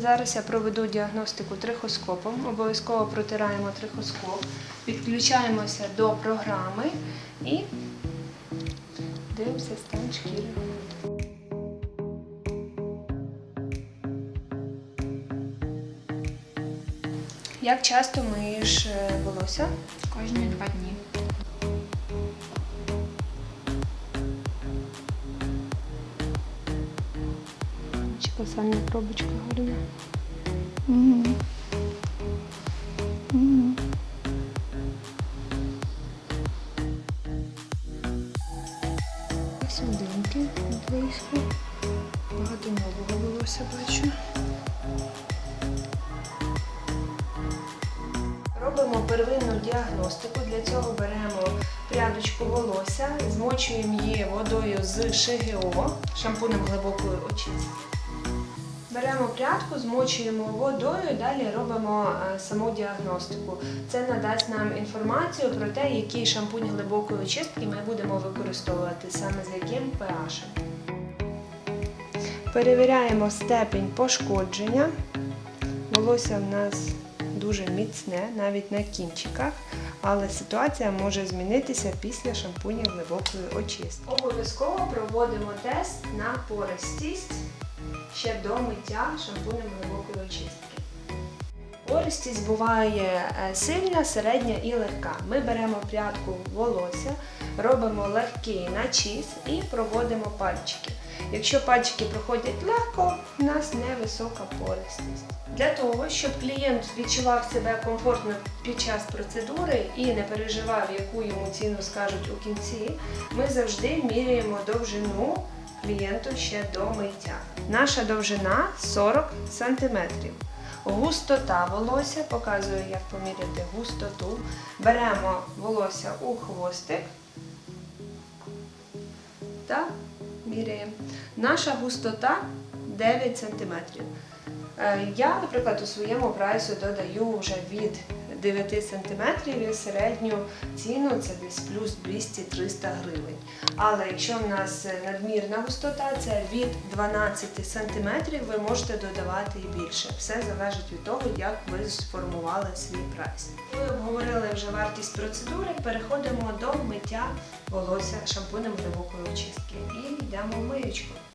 Зараз я проведу діагностику трихоскопом. Обов'язково протираємо трихоскоп, підключаємося до програми і дивимося стан шкіри. Як часто миєш е, волосся? Кожні два дні. Чи сальна пробочка гарна? Сюдинки близько. Багато нового волосся бачу. Робимо первинну діагностику. Для цього беремо прядочку волосся, змочуємо її водою з ШГО, шампунем глибокої очистки. Беремо прядку, змочуємо водою, далі робимо е, саму діагностику. Це надасть нам інформацію про те, який шампунь глибокої очистки ми будемо використовувати, саме з яким pH. Перевіряємо степень пошкодження. Волосся в нас дуже міцне, навіть на кінчиках, але ситуація може змінитися після шампуня глибокої очистки. Обов'язково проводимо тест на пористість ще до миття шампунем глибокої очистки. Пористість буває е, сильна, середня і легка. Ми беремо прядку волосся, робимо легкий начіс і проводимо пальчики. Якщо пальчики проходять легко, у нас невисока пористість. Для того, щоб клієнт відчував себе комфортно під час процедури і не переживав, яку йому ціну скажуть у кінці, ми завжди міряємо довжину клієнту ще до миття. Наша довжина 40 см. Густота волосся, показую, як поміряти густоту. Беремо волосся у хвостик та міряємо. Наша густота 9 см. Е, Я, наприклад, у своєму прайсу додаю вже від 9 см і середню ціну це десь плюс 200-300 гривень. Але якщо в нас надмірна густота, це від 12 см, ви можете додавати і більше. Все залежить від того, як ви сформували свій прайс. Ви обговорили вже вартість процедури, переходимо до миття волосся шампунем глибокої очистки і йдемо в миючку.